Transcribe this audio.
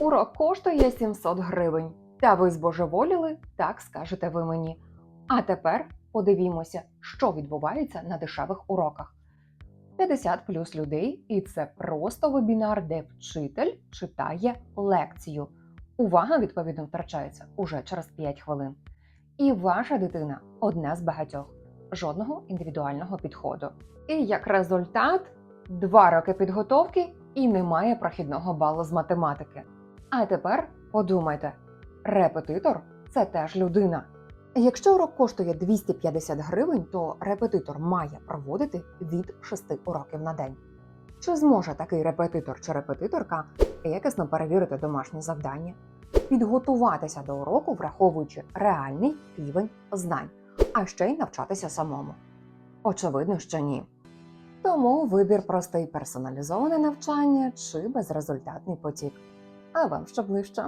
Урок коштує 700 гривень. Та ви збожеволіли, так скажете ви мені. А тепер подивімося, що відбувається на дешевих уроках. 50 плюс людей, і це просто вебінар, де вчитель читає лекцію. Увага, відповідно, втрачається уже через 5 хвилин. І ваша дитина одна з багатьох, жодного індивідуального підходу. І як результат, два роки підготовки і немає прохідного балу з математики. А тепер подумайте: репетитор це теж людина. Якщо урок коштує 250 гривень, то репетитор має проводити від 6 уроків на день. Чи зможе такий репетитор чи репетиторка якісно перевірити домашні завдання, підготуватися до уроку, враховуючи реальний рівень знань, а ще й навчатися самому? Очевидно, що ні. Тому вибір простий персоналізоване навчання чи безрезультатний потік. А вам що ближче?